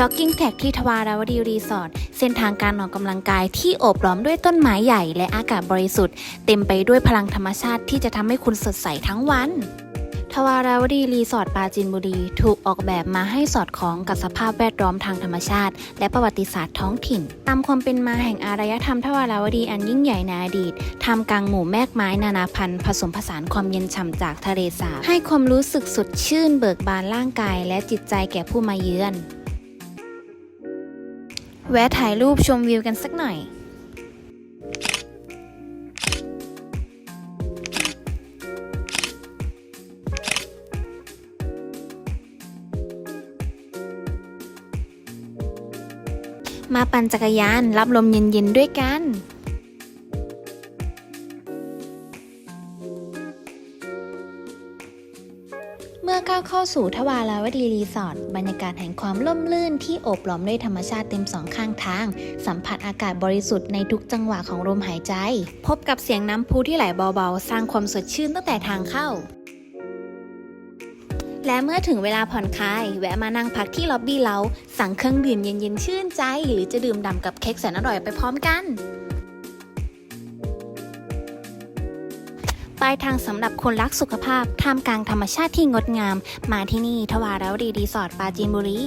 จ็อกกิ้งแท็กที่ทวาราวดีรีสอร์ทเส้นทางการออกกำลังกายที่โอบล้อมด้วยต้นไม้ใหญ่และอากาศบริสุทธิ์ เต็มไปด้วยพลังธรรมชาติที่จะทำให้คุณสดใสทั้งวันทวาราวดีรีสอร์ทปราจีนบุรี ถูกออกแบบมาให้สอดคล้องกับสภาพแวดล้อมทางธรรมชาติ และประวัติศาสตร์ท้องถิ่น ตามความเป็นมาแห่งอารยธรรมทวาราวดีอันยิ่งใหญ่ในอดีตท่ามกลางหมู่แมกไม้นานาพันธุ์ผสมผสานความเย็นฉ่ำจากทะเลสาบให้ความรู้สึกสดชื่นเบิกบานร่างกาย และจิตใจแก่ผู้มาเยือน แวะถ่ายรูปชมวิวกันสักหน่อยมาปั่นจักรยานรับลมเย็นๆด้วยกัน เมื่อก้าวเข้าสู่ทวาราวดีรีสอร์ทบรรยากาศแห่งความร่มรื่นที่โอบล้อมด้วยธรรมชาติเต็มสองข้างทาง สัมผัสอากาศบริสุทธิ์ในทุกจังหวะของลมหายใจ พบกับเสียงน้ำพุที่ไหลเบาๆ สร้างความสดชื่นตั้งแต่ทางเข้า และเมื่อถึงเวลาผ่อนคลาย แวะมานั่งพักที่ล็อบบี้เราสั่งเครื่องดื่มเย็นๆชื่นใจ หรือจะดื่มด่ำกับเค้กแสนอร่อยไปพร้อมกัน ปลายทางสำหรับคนรักสุขภาพท่ามกลางธรรมชาติที่งดงาม มาที่นี่ทวารวดีรีสอร์ทปาจีนบุรี